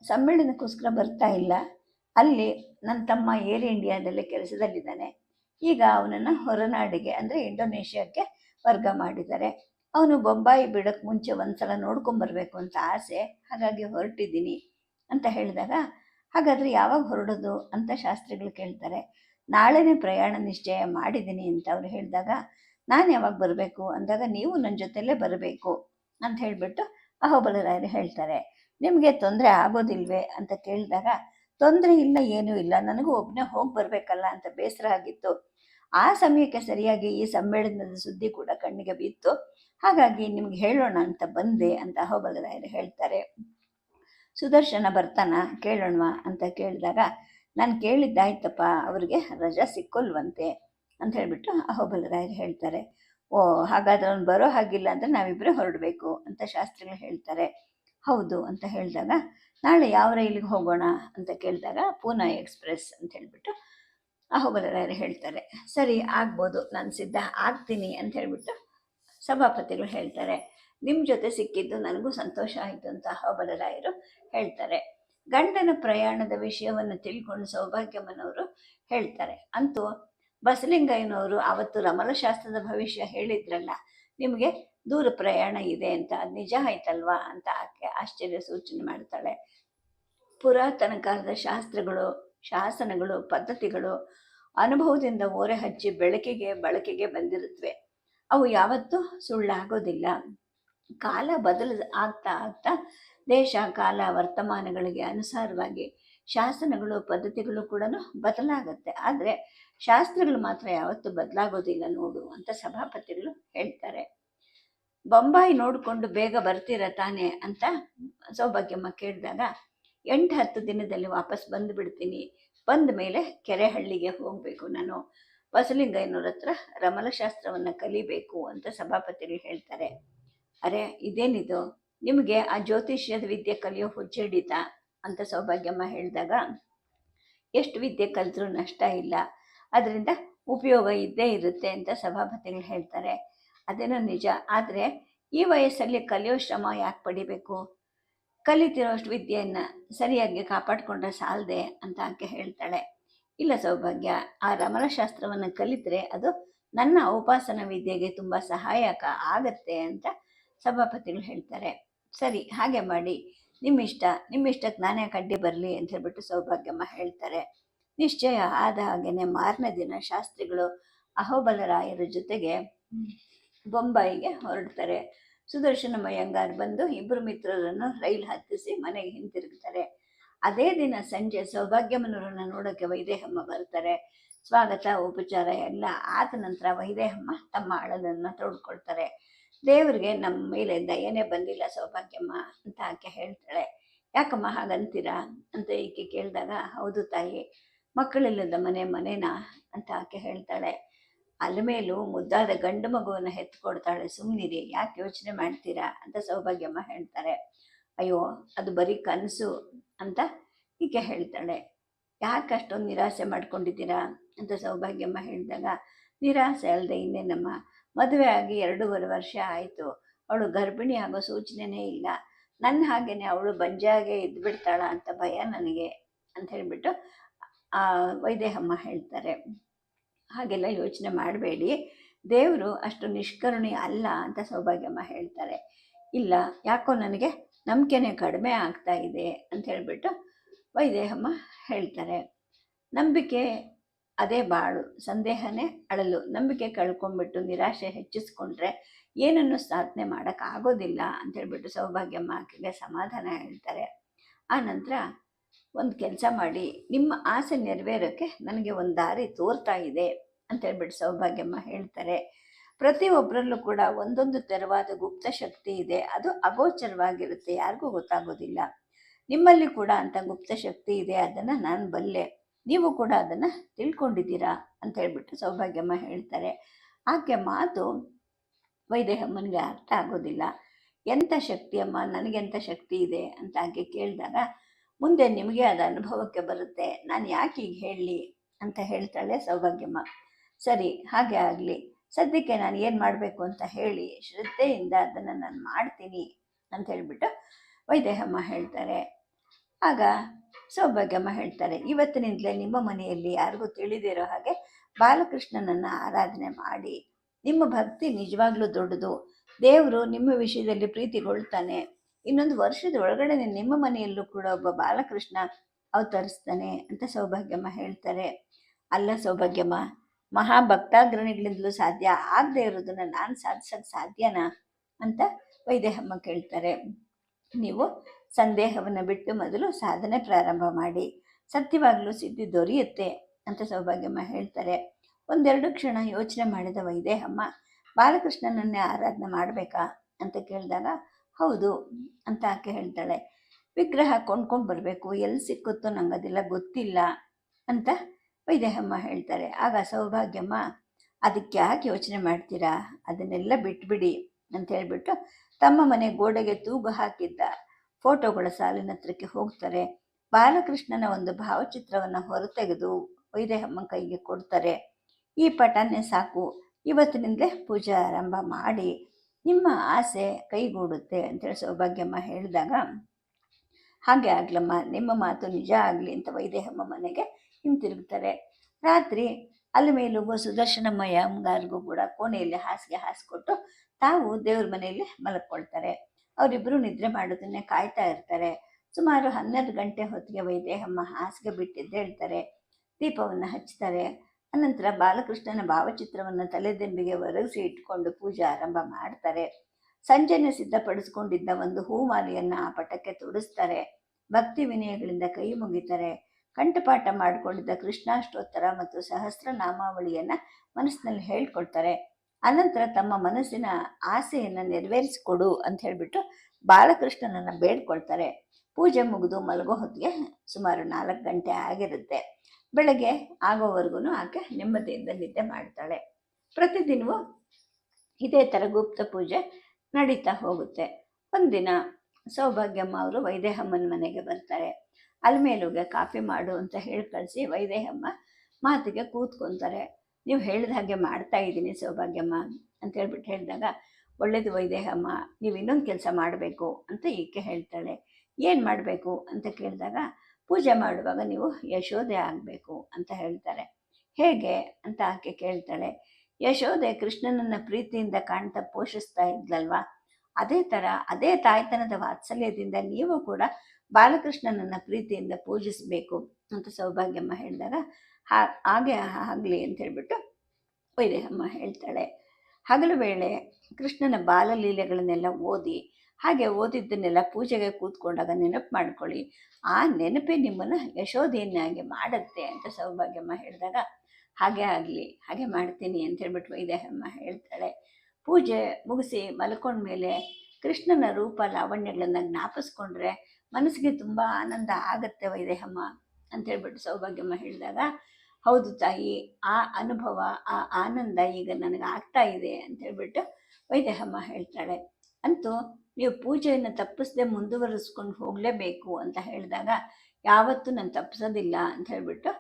ಸಮ್ಮೇಳನಕ್ಕೋಸ್ಕರ ಬರ್ತಾ ಇಲ್ಲ. ಅಲ್ಲಿ ನನ್ನ ತಮ್ಮ ಏರ್ ಇಂಡಿಯಾದಲ್ಲಿ ಕೆಲಸದಲ್ಲಿದ್ದಾನೆ. ಈಗ ಅವನನ್ನು ಹೊರನಾಡಿಗೆ, ಅಂದರೆ ಇಂಡೋನೇಷ್ಯಾಕ್ಕೆ ವರ್ಗ ಮಾಡಿದ್ದಾರೆ. ಅವನು ಬೊಂಬಾಯಿ ಬಿಡೋಕ್ಕೆ ಮುಂಚೆ ಒಂದು ಸಲ ನೋಡ್ಕೊಂಬರ್ಬೇಕು ಅಂತ ಆಸೆ, ಹಾಗಾಗಿ ಹೊರಟಿದ್ದೀನಿ ಅಂತ ಹೇಳಿದಾಗ, ಹಾಗಾದರೆ ಯಾವಾಗ ಹೊರಡೋದು? ಅಂತ ಶಾಸ್ತ್ರಿಗಳು ಕೇಳ್ತಾರೆ. ನಾಳೆನೇ ಪ್ರಯಾಣ ನಿಶ್ಚಯ ಮಾಡಿದ್ದೀನಿ ಅಂತ ಅವ್ರು ಹೇಳಿದಾಗ ನಾನು ಯಾವಾಗ ಬರಬೇಕು? ಅಂದಾಗ ನೀವು ನನ್ನ ಜೊತೆಲೇ ಬರಬೇಕು ಅಂತ ಹೇಳಿಬಿಟ್ಟು ಅಹೋಬಲರಾಯರು ಹೇಳ್ತಾರೆ. ನಿಮಗೆ ತೊಂದರೆ ಆಗೋದಿಲ್ವೇ? ಅಂತ ಕೇಳಿದಾಗ, ತೊಂದರೆ ಇಲ್ಲ, ಏನೂ ಇಲ್ಲ. ನನಗೂ ಒಬ್ಬನೇ ಹೋಗಿ ಬರಬೇಕಲ್ಲ ಅಂತ ಬೇಸರ ಆಗಿತ್ತು. ಆ ಸಮಯಕ್ಕೆ ಸರಿಯಾಗಿ ಈ ಸಮ್ಮೇಳನದ ಸುದ್ದಿ ಕೂಡ ಕಣ್ಣಿಗೆ ಬಿತ್ತು. ಹಾಗಾಗಿ ನಿಮ್ಗೆ ಹೇಳೋಣ ಅಂತ ಬಂದೆ ಅಂತ ಅಹೋಬಲರಾಯರು ಹೇಳ್ತಾರೆ. ಸುದರ್ಶನ ಬರ್ತಾನ? ಕೇಳೋಣವಾ? ಅಂತ ಕೇಳಿದಾಗ, ನಾನು ಕೇಳಿದ್ದಾಯ್ತಪ್ಪ, ಅವ್ರಿಗೆ ರಜಾ ಸಿಕ್ಕೋಲ್ವಂತೆ. ಅಂತ ಹೇಳ್ಬಿಟ್ಟು ಅಹೋಬಲರಾಯರು ಹೇಳ್ತಾರೆ, ಓ ಹಾಗಾದ್ರೆ ಅವ್ನು ಬರೋ ಹಾಗಿಲ್ಲ ಅಂದರೆ ನಾವಿಬ್ಬರೇ ಹೊರಡಬೇಕು ಅಂತ ಶಾಸ್ತ್ರಿಗಳು ಹೇಳ್ತಾರೆ. ಹೌದು ಅಂತ ಹೇಳಿದಾಗ, ನಾಳೆ ಯಾವ ರೈಲಿಗೆ ಹೋಗೋಣ ಅಂತ ಕೇಳಿದಾಗ ಪೂನಾ ಎಕ್ಸ್ಪ್ರೆಸ್ ಅಂತ ಹೇಳ್ಬಿಟ್ಟು ಅಹೋಬಲರಾಯರು ಹೇಳ್ತಾರೆ. ಸರಿ, ಆಗ್ಬೋದು, ನಾನು ಸಿದ್ಧ ಆಗ್ತೀನಿ ಅಂತ ಹೇಳಿಬಿಟ್ಟು ಸಭಾಪತಿಗಳು ಹೇಳ್ತಾರೆ. ನಿಮ್ಮ ಜೊತೆ ಸಿಕ್ಕಿದ್ದು ನನಗೂ ಸಂತೋಷ ಆಯಿತು ಅಂತ ಅಹೋಬಲರಾಯರು ಹೇಳ್ತಾರೆ. ಗಂಡನ ಪ್ರಯಾಣದ ವಿಷಯವನ್ನು ತಿಳ್ಕೊಂಡು ಸೌಭಾಗ್ಯಮ್ಮನವರು ಹೇಳ್ತಾರೆ. ಅಂತೂ ಬಸಲಿಂಗಯ್ಯನವರು ಅವತ್ತು ರಮಲಶಾಸ್ತ್ರದ ಭವಿಷ್ಯ ಹೇಳಿದ್ರಲ್ಲ, ನಿಮಗೆ ದೂರ ಪ್ರಯಾಣ ಇದೆ ಅಂತ ನಿಜ ಆಯ್ತಲ್ವಾ ಅಂತ ಆಕೆ ಆಶ್ಚರ್ಯ ಸೂಚನೆ ಮಾಡ್ತಾಳೆ. ಪುರಾತನ ಕಾಲದ ಶಾಸ್ತ್ರಗಳು, ಶಾಸನಗಳು, ಪದ್ಧತಿಗಳು ಅನುಭವದಿಂದ ಓರೆ ಹಚ್ಚಿ ಬೆಳಕಿಗೆ ಬಳಕೆಗೆ ಬಂದಿರುತ್ತವೆ ಅವು ಯಾವತ್ತೂ ಸುಳ್ಳಾಗೋದಿಲ್ಲ. ಕಾಲ ಬದಲ ಆಗ್ತಾ ಆಗ್ತಾ ದೇಶ, ಕಾಲ, ವರ್ತಮಾನಗಳಿಗೆ ಅನುಸಾರವಾಗಿ ಶಾಸನಗಳು, ಪದ್ಧತಿಗಳು ಕೂಡ ಬದಲಾಗುತ್ತೆ. ಆದರೆ ಶಾಸ್ತ್ರಗಳು ಮಾತ್ರ ಯಾವತ್ತೂ ಬದಲಾಗೋದಿಲ್ಲ ನೋಡು ಅಂತ ಸಭಾಪತಿಗಳು ಹೇಳ್ತಾರೆ. ಬೊಂಬಾಯಿ ನೋಡಿಕೊಂಡು ಬೇಗ ಬರ್ತೀರ ತಾನೆ? ಅಂತ ಸೌಭಾಗ್ಯಮ್ಮ ಕೇಳಿದಾಗ, ಎಂಟು ಹತ್ತು ದಿನದಲ್ಲಿ ವಾಪಸ್ ಬಂದು ಬಿಡ್ತೀನಿ ಬಂದ ಮೇಲೆ ಕೆರೆಹಳ್ಳಿಗೆ ಹೋಗಬೇಕು ನಾನು. ಬಸಲಿಂಗಯ್ಯನವ್ರ ಹತ್ರ ರಮಲಶಾಸ್ತ್ರವನ್ನು ಕಲಿಬೇಕು ಅಂತ ಸಭಾಪತಿಗಳು ಹೇಳ್ತಾರೆ. ಅರೆ, ಇದೇನಿದು? ನಿಮಗೆ ಆ ಜ್ಯೋತಿಷ್ಯದ ವಿದ್ಯೆ ಕಲಿಯೋ ಹುಚ್ಚಿಡಿತ ಅಂತ ಸೌಭಾಗ್ಯಮ್ಮ ಹೇಳಿದಾಗ, ಎಷ್ಟು ವಿದ್ಯೆ ಕಲಿತರೂ ನಷ್ಟ ಇಲ್ಲ. ಅದರಿಂದ ಉಪಯೋಗ ಇದ್ದೇ ಇರುತ್ತೆ ಅಂತ ಸಭಾಪತಿಗಳು ಹೇಳ್ತಾರೆ. ಅದೇನೋ ನಿಜ. ಆದರೆ ಈ ವಯಸ್ಸಲ್ಲಿ ಕಲಿಯೋ ಶ್ರಮ ಯಾಕೆ ಪಡಿಬೇಕು? ಕಲಿತಿರೋಷ್ಟು ವಿದ್ಯೆಯನ್ನು ಸರಿಯಾಗಿ ಕಾಪಾಡಿಕೊಂಡ್ರೆ ಸಾಲದೆ ಅಂತ ಆಕೆ ಹೇಳ್ತಾಳೆ. ಇಲ್ಲ ಸೌಭಾಗ್ಯ, ಆ ರಮಣಶಾಸ್ತ್ರವನ್ನು ಕಲಿತರೆ ಅದು ನನ್ನ ಉಪಾಸನ ವಿದ್ಯೆಗೆ ತುಂಬ ಸಹಾಯಕ ಆಗತ್ತೆ ಅಂತ ಸಭಾಪತಿಗಳು ಹೇಳ್ತಾರೆ. ಸರಿ, ಹಾಗೆ ಮಾಡಿ. ನಿಮ್ಮಿಷ್ಟ ನಿಮ್ಮಿಷ್ಟಕ್ಕೆ ನಾನೇ ಕಡ್ಡಿ ಬರಲಿ ಅಂತ ಹೇಳ್ಬಿಟ್ಟು ಸೌಭಾಗ್ಯಮ್ಮ ಹೇಳ್ತಾರೆ. ನಿಶ್ಚಯ ಆದ ಹಾಗೇನೆ ಮಾರನೇ ದಿನ ಶಾಸ್ತ್ರಿಗಳು ಅಹೋಬಲರಾಯರ ಜೊತೆಗೆ ಬೊಂಬಾಯಿಗೆ ಹೊರಡ್ತಾರೆ. ಸುದರ್ಶನ ಮಯ್ಯಂಗಾರ್ ಬಂದು ಇಬ್ಬರು ಮಿತ್ರರನ್ನು ರೈಲು ಹತ್ತಿಸಿ ಮನೆಗೆ ಹಿಂತಿರುಗ್ತಾರೆ. ಅದೇ ದಿನ ಸಂಜೆ ಸೌಭಾಗ್ಯಮ್ಮನವರನ್ನ ನೋಡೋಕ್ಕೆ ವೈದೇಹಮ್ಮ ಬರ್ತಾರೆ. ಸ್ವಾಗತ, ಉಪಚಾರ ಎಲ್ಲ ಆದ ನಂತರ ವೈದೇಹಮ್ಮ ತಮ್ಮ ಅಳಲನ್ನು ತೋಡ್ಕೊಳ್ತಾರೆ. ದೇವರಿಗೆ ನಮ್ಮ ಮೇಲೆ ದಯನೇ ಬಂದಿಲ್ಲ, ಸೌಭಾಗ್ಯಮ್ಮ ಅಂತ ಆಕೆ ಹೇಳ್ತಾಳೆ. ಯಾಕಮ್ಮ ಹಾಗಂತೀರಾ ಅಂತ ಈಕೆ ಕೇಳಿದಾಗ, ಹೌದು ತಾಯಿ, ಮಕ್ಕಳಿಲ್ಲದ ಮನೆ ಮನೆನಾ ಅಂತ ಆಕೆ ಹೇಳ್ತಾಳೆ. ಅಲಮೇಲು ಮುದ್ದಾದ ಗಂಡು ಮಗುವನ್ನು ಹೆತ್ಕೊಡ್ತಾಳೆ ಸುಮ್ಮನಿರಿ ಯಾಕೆ ಯೋಚನೆ ಮಾಡ್ತೀರಾ ಅಂತ ಸೌಭಾಗ್ಯಮ್ಮ ಹೇಳ್ತಾರೆ. ಅಯ್ಯೋ, ಅದು ಬರೀ ಕನಸು ಅಂತ ಈಕೆ ಹೇಳ್ತಾಳೆ. ಯಾಕೆ ಅಷ್ಟೊಂದು ನಿರಾಸೆ ಮಾಡ್ಕೊಂಡಿದ್ದೀರಾ ಅಂತ ಸೌಭಾಗ್ಯಮ್ಮ ಹೇಳಿದಾಗ, ನಿರಾಸೆ ಅಲ್ಲದೆ ಇನ್ನೇನಮ್ಮ ಮದುವೆ ಆಗಿ ಎರಡೂವರೆ ವರ್ಷ ಆಯಿತು. ಅವಳು ಗರ್ಭಿಣಿ ಆಗೋ ಸೂಚನೆನೇ ಇಲ್ಲ. ನನ್ನ ಹಾಗೇನೆ ಅವಳು ಬಂಜಾಗೆ ಇದ್ಬಿಡ್ತಾಳ ಅಂತ ಭಯ ನನಗೆ ಅಂತ ಹೇಳಿಬಿಟ್ಟು, ಆ, ವೈದೇಹಮ್ಮ ಹೇಳ್ತಾರೆ. ಹಾಗೆಲ್ಲ ಯೋಚನೆ ಮಾಡಬೇಡಿ. ದೇವರು ಅಷ್ಟು ನಿಷ್ಕರುಣಿ ಅಲ್ಲ ಅಂತ ಸೌಭಾಗ್ಯಮ್ಮ ಹೇಳ್ತಾರೆ. ಇಲ್ಲ, ಯಾಕೋ ನನಗೆ ನಂಬಿಕೆನೆ ಕಡಿಮೆ ಆಗ್ತಾ ಇದೆ ಅಂತ ಹೇಳಿಬಿಟ್ಟು ವೈದೇಹಮ್ಮ ಹೇಳ್ತಾರೆ. ನಂಬಿಕೆ ಅದೇ ಬಾಳು, ಸಂದೇಹನೇ ಅಳಲು. ನಂಬಿಕೆ ಕಳ್ಕೊಂಡ್ಬಿಟ್ಟು ನಿರಾಶೆ ಹೆಚ್ಚಿಸ್ಕೊಂಡ್ರೆ ಏನನ್ನು ಸಾಧನೆ ಮಾಡೋಕ್ಕಾಗೋದಿಲ್ಲ ಅಂತ ಹೇಳ್ಬಿಟ್ಟು ಸೌಭಾಗ್ಯಮ್ಮ ಆಕೆಗೆ ಸಮಾಧಾನ ಹೇಳ್ತಾರೆ. ಆ ನಂತರ ಒಂದು ಕೆಲಸ ಮಾಡಿ, ನಿಮ್ಮ ಆಸೆ ನೆರವೇರೋಕ್ಕೆ ನನಗೆ ಒಂದು ದಾರಿ ತೋರ್ತಾ ಇದೆ ಅಂತ ಹೇಳ್ಬಿಟ್ಟು ಸೌಭಾಗ್ಯಮ್ಮ ಹೇಳ್ತಾರೆ. ಪ್ರತಿಯೊಬ್ಬರಲ್ಲೂ ಕೂಡ ಒಂದೊಂದು ತೆರವಾದ ಗುಪ್ತ ಶಕ್ತಿ ಇದೆ. ಅದು ಅಗೋಚರವಾಗಿರುತ್ತೆ. ಯಾರಿಗೂ ಗೊತ್ತಾಗೋದಿಲ್ಲ. ನಿಮ್ಮಲ್ಲಿ ಕೂಡ ಅಂತ ಗುಪ್ತ ಶಕ್ತಿ ಇದೆ. ಅದನ್ನು ನಾನು ಬಲ್ಲೆ. ನೀವು ಕೂಡ ಅದನ್ನು ತಿಳ್ಕೊಂಡಿದ್ದೀರಾ ಅಂತ ಹೇಳ್ಬಿಟ್ಟು ಸೌಭಾಗ್ಯಮ್ಮ ಹೇಳ್ತಾರೆ. ಆಕೆ ಮಾತು ವೈದೇಹಮ್ಮನಿಗೆ ಅರ್ಥ ಆಗೋದಿಲ್ಲ. ಎಂಥ ಶಕ್ತಿ ಅಮ್ಮ? ನನಗೆಂಥ ಶಕ್ತಿ ಇದೆ? ಅಂತ ಆಕೆ ಕೇಳಿದಾಗ, ಮುಂದೆ ನಿಮಗೆ ಅದು ಅನುಭವಕ್ಕೆ ಬರುತ್ತೆ. ನಾನು ಯಾಕೆ ಈಗ ಹೇಳಲಿ? ಅಂತ ಹೇಳ್ತಾಳೆ ಸೌಭಾಗ್ಯಮ್ಮ. ಸರಿ, ಹಾಗೆ ಆಗಲಿ. ಸದ್ಯಕ್ಕೆ ನಾನು ಏನು ಮಾಡಬೇಕು ಅಂತ ಹೇಳಿ, ಶ್ರದ್ಧೆಯಿಂದ ಅದನ್ನು ನಾನು ಮಾಡ್ತೀನಿ ಅಂತ ಹೇಳಿಬಿಟ್ಟು ವೈದೇಹಮ್ಮ ಹೇಳ್ತಾರೆ. ಆಗ ಸೌಭಾಗ್ಯಮ್ಮ ಹೇಳ್ತಾರೆ, ಇವತ್ತಿನಿಂದಲೇ ನಿಮ್ಮ ಮನೆಯಲ್ಲಿ ಯಾರಿಗೂ ತಿಳಿದಿರೋ ಹಾಗೆ ಬಾಲಕೃಷ್ಣನನ್ನು ಆರಾಧನೆ ಮಾಡಿ. ನಿಮ್ಮ ಭಕ್ತಿ ನಿಜವಾಗ್ಲೂ ದೊಡ್ಡದು. ದೇವರು ನಿಮ್ಮ ವಿಷಯದಲ್ಲಿ ಪ್ರೀತಿಗೊಳ್ತಾನೆ. ಇನ್ನೊಂದು ವರ್ಷದ ಒಳಗಡೆ ನಿಮ್ಮ ಮನೆಯಲ್ಲೂ ಕೂಡ ಒಬ್ಬ ಬಾಲಕೃಷ್ಣ ಅವತರಿಸ್ತಾನೆ ಅಂತ ಸೌಭಾಗ್ಯಮ್ಮ ಹೇಳ್ತಾರೆ. ಅಲ್ಲ ಸೌಭಾಗ್ಯಮ್ಮ ಮಹಾಭಕ್ತಾಗ್ರಣಿಗಳಿಂದಲೂ ಸಾಧ್ಯ ಆಗದೆ ಇರೋದನ್ನ ನಾನು ಸಾಧಿಸೋಕ್ಕೆ ಸಾಧ್ಯನಾ? ಅಂತ ವೈದೇಹಮ್ಮ ಕೇಳ್ತಾರೆ. ನೀವು ಸಂದೇಹವನ್ನು ಬಿಟ್ಟು ಮೊದಲು ಸಾಧನೆ ಪ್ರಾರಂಭ ಮಾಡಿ. ಸತ್ಯವಾಗಲೂ ಸಿದ್ಧಿ ದೊರೆಯುತ್ತೆ ಅಂತ ಸೌಭಾಗ್ಯಮ್ಮ ಹೇಳ್ತಾರೆ. ಒಂದೆರಡು ಕ್ಷಣ ಯೋಚನೆ ಮಾಡಿದ ವೈದೇಹಮ್ಮ, ಬಾಲಕೃಷ್ಣನನ್ನೇ ಆರಾಧನೆ ಮಾಡಬೇಕಾ ಅಂತ ಕೇಳಿದಾಗ, ಹೌದು ಅಂತ ಆಕೆ ಹೇಳ್ತಾಳೆ. ವಿಗ್ರಹ ಕೊಂಡ್ಕೊಂಡು ಬರಬೇಕು, ಎಲ್ಲಿ ಸಿಕ್ಕುತ್ತೋ ನಂಗೆ ಅದೆಲ್ಲ, ಗೊತ್ತಿಲ್ಲ ಅಂತ ವೈದೇಹಮ್ಮ ಹೇಳ್ತಾರೆ. ಆಗ ಸೌಭಾಗ್ಯಮ್ಮ, ಅದಕ್ಕೆ ಯಾಕೆ ಯೋಚನೆ ಮಾಡ್ತೀರಾ? ಅದನ್ನೆಲ್ಲ ಬಿಟ್ಬಿಡಿ ಅಂತ ಹೇಳ್ಬಿಟ್ಟು ತಮ್ಮ ಮನೆ ಗೋಡೆಗೆ ತೂಗು ಹಾಕಿದ್ದ ಫೋಟೋಗಳ ಸಾಲಿನ ಹತ್ರಕ್ಕೆ ಹೋಗ್ತಾರೆ. ಬಾಲಕೃಷ್ಣನ ಒಂದು ಭಾವಚಿತ್ರವನ್ನು ಹೊರತೆಗೆದು ವೈದೇಹಮ್ಮ ಕೈಗೆ ಕೊಡ್ತಾರೆ. ಈ ಪಟನೆ ಸಾಕು. ಇವತ್ತಿನಿಂದಲೇ ಪೂಜಾ ಆರಂಭ ಮಾಡಿ. ನಿಮ್ಮ ಆಸೆ ಕೈಗೂಡುತ್ತೆ ಅಂತೇಳಿ ಸೌಭಾಗ್ಯಮ್ಮ ಹೇಳಿದಾಗ, ಹಾಗೆ ಆಗ್ಲಮ್ಮ, ನಿಮ್ಮ ಮಾತು ನಿಜ ಆಗಲಿ ಅಂತ ವೈದೇಹಮ್ಮ ಮನೆಗೆ ಹಿಂತಿರುಗ್ತಾರೆ. ರಾತ್ರಿ ಅಲ್ಲಿ ಮೇಲೊಬ್ಬ ಸುದರ್ಶನಮ್ಮಯ್ಯ ಅಮ್ಮಗಾರಿಗೂ ಕೂಡ ಕೋಣೆಯಲ್ಲಿ ಹಾಸಿಗೆ ಹಾಸ್ಕೊಟ್ಟು ತಾವು ದೇವ್ರ ಮನೆಯಲ್ಲಿ ಮಲಕ್ಕೊಳ್ತಾರೆ ಅವರಿಬ್ಬರು ನಿದ್ರೆ ಮಾಡೋದನ್ನೇ ಕಾಯ್ತಾ ಇರ್ತಾರೆ. ಸುಮಾರು ಹನ್ನೆರಡು ಗಂಟೆ ಹೊತ್ತಿಗೆ ವೈದೇಹಮ್ಮ ಹಾಸಿಗೆ ಬಿಟ್ಟಿದ್ದೇಳ್ತಾರೆ ದೀಪವನ್ನು ಹಚ್ತಾರೆ. ಅನಂತರ ಬಾಲಕೃಷ್ಣನ ಭಾವಚಿತ್ರವನ್ನು ತಲೆದಿಂಬಿಗೆ ಒರಗಿಸಿ ಇಟ್ಕೊಂಡು ಪೂಜೆ ಆರಂಭ ಮಾಡ್ತಾರೆ. ಸಂಜೆನೆ ಸಿದ್ಧಪಡಿಸ್ಕೊಂಡಿದ್ದ ಒಂದು ಹೂಮಾಲೆಯನ್ನು ಆ ಪಟಕ್ಕೆ ತೊಡಿಸ್ತಾರೆ. ಭಕ್ತಿ ವಿನಯಗಳಿಂದ ಕೈ ಮುಗಿತಾರೆ. ಕಂಠಪಾಠ ಮಾಡಿಕೊಂಡಿದ್ದ ಕೃಷ್ಣಾಷ್ಟೋತ್ತರ ಮತ್ತು ಸಹಸ್ರ ನಾಮಾವಳಿಯನ್ನು ಮನಸ್ಸಿನಲ್ಲಿ ಹೇಳ್ಕೊಳ್ತಾರೆ. ಅನಂತರ ತಮ್ಮ ಮನಸ್ಸಿನ ಆಸೆಯನ್ನು ನೆರವೇರಿಸಿಕೊಡು ಅಂತ ಹೇಳಿಬಿಟ್ಟು ಬಾಲಕೃಷ್ಣನನ್ನು ಬೇಡ್ಕೊಳ್ತಾರೆ. ಪೂಜೆ ಮುಗಿದು ಮಲಗೋ ಹೊತ್ತಿಗೆ ಸುಮಾರು ನಾಲ್ಕು ಗಂಟೆ ಆಗಿರುತ್ತೆ. ಬೆಳಗ್ಗೆ ಆಗೋವರೆಗೂ ಆಕೆ ನೆಮ್ಮದಿಯಿಂದ ನಿದ್ದೆ ಮಾಡ್ತಾಳೆ. ಪ್ರತಿದಿನವೂ ಇದೇ ಥರ ಗುಪ್ತ ಪೂಜೆ ನಡೀತಾ ಹೋಗುತ್ತೆ. ಒಂದಿನ ಸೌಭಾಗ್ಯಮ್ಮ ಅವರು ವೈದೇಹಮ್ಮನ ಮನೆಗೆ ಬರ್ತಾರೆ. ಅಲ್ಮೇಲುಗೆ ಕಾಫಿ ಮಾಡು ಅಂತ ಹೇಳಿ ಕಳಿಸಿ ವೈದೇಹಮ್ಮ ಮಾತಿಗೆ ಕೂತ್ಕೊತಾರೆ. ನೀವು ಹೇಳಿದ ಹಾಗೆ ಮಾಡ್ತಾ ಇದ್ದೀನಿ ಸೌಭಾಗ್ಯಮ್ಮ ಅಂತ ಹೇಳ್ಬಿಟ್ಟು ಹೇಳಿದಾಗ, ಒಳ್ಳೇದು ವೈದೇಹಮ್ಮ, ನೀವು ಇನ್ನೊಂದು ಕೆಲಸ ಮಾಡಬೇಕು ಅಂತ ಈಕೆ ಹೇಳ್ತಾಳೆ. ಏನು ಮಾಡಬೇಕು? ಅಂತ ಕೇಳಿದಾಗ, ಪೂಜೆ ಮಾಡುವಾಗ ನೀವು ಯಶೋದೆ ಆಗಬೇಕು ಅಂತ ಹೇಳ್ತಾರೆ. ಹೇಗೆ? ಅಂತ ಆಕೆ ಕೇಳ್ತಾಳೆ. ಯಶೋದೆ ಕೃಷ್ಣನನ್ನ ಪ್ರೀತಿಯಿಂದ ಕಾಣ್ತಾ ಪೋಷಿಸ್ತಾ ಇದ್ಲಲ್ವಾ? ಅದೇ ಥರ ಅದೇ ತಾಯ್ತನದ ವಾತ್ಸಲ್ಯದಿಂದ ನೀವು ಕೂಡ ಬಾಲಕೃಷ್ಣನನ್ನ ಪ್ರೀತಿಯಿಂದ ಪೂಜಿಸಬೇಕು ಅಂತ ಸೌಭಾಗ್ಯಮ್ಮ ಹೇಳಿದಾಗ ಹಾಗೆ ಆಗಲಿ ಅಂತ ಹೇಳ್ಬಿಟ್ಟು ವೈದೇಹಮ್ಮ ಹೇಳ್ತಾಳೆ. ಹಗಲು ವೇಳೆ ಕೃಷ್ಣನ ಬಾಲಲೀಲೆಗಳನ್ನೆಲ್ಲ ಓದಿ, ಹಾಗೆ ಓದಿದ್ದನ್ನೆಲ್ಲ ಪೂಜೆಗೆ ಕೂತ್ಕೊಂಡಾಗ ನೆನಪು ಮಾಡ್ಕೊಳ್ಳಿ. ಆ ನೆನಪೇ ನಿಮ್ಮನ್ನು ಯಶೋಧಿಯನ್ನಾಗಿ ಮಾಡುತ್ತೆ ಅಂತ ಸೌಭಾಗ್ಯಮ್ಮ ಹೇಳಿದಾಗ, ಹಾಗೆ ಆಗಲಿ, ಹಾಗೆ ಮಾಡ್ತೀನಿ ಅಂತ ಹೇಳ್ಬಿಟ್ಟು ವೈದೇಹಮ್ಮ ಹೇಳ್ತಾಳೆ. ಪೂಜೆ ಮುಗಿಸಿ ಮಲ್ಕೊಂಡ್ಮೇಲೆ ಕೃಷ್ಣನ ರೂಪ ಲಾವಣ್ಯಗಳನ್ನು ಜ್ಞಾಪಿಸ್ಕೊಂಡ್ರೆ ಮನಸ್ಸಿಗೆ ತುಂಬ ಆನಂದ ಆಗತ್ತೆ ವೈದೇಹಮ್ಮ ಅಂತ ಹೇಳ್ಬಿಟ್ಟು ಸೌಭಾಗ್ಯಮ್ಮ ಹೇಳಿದಾಗ, ಹೌದು ತಾಯಿ, ಆ ಅನುಭವ, ಆ ಆನಂದ ಈಗ ನನಗೆ ಆಗ್ತಾ ಇದೆ ಅಂತ ಹೇಳ್ಬಿಟ್ಟು ವೈದೇಹಮ್ಮ ಹೇಳ್ತಾಳೆ. ಅಂತೂ ನೀವು ಪೂಜೆಯನ್ನು ತಪ್ಪಿಸದೆ ಮುಂದುವರಿಸ್ಕೊಂಡು ಹೋಗಲೇಬೇಕು ಅಂತ ಹೇಳಿದಾಗ, ಯಾವತ್ತೂ ನಾನು ತಪ್ಪಿಸೋದಿಲ್ಲ ಅಂತ ಹೇಳಿಬಿಟ್ಟು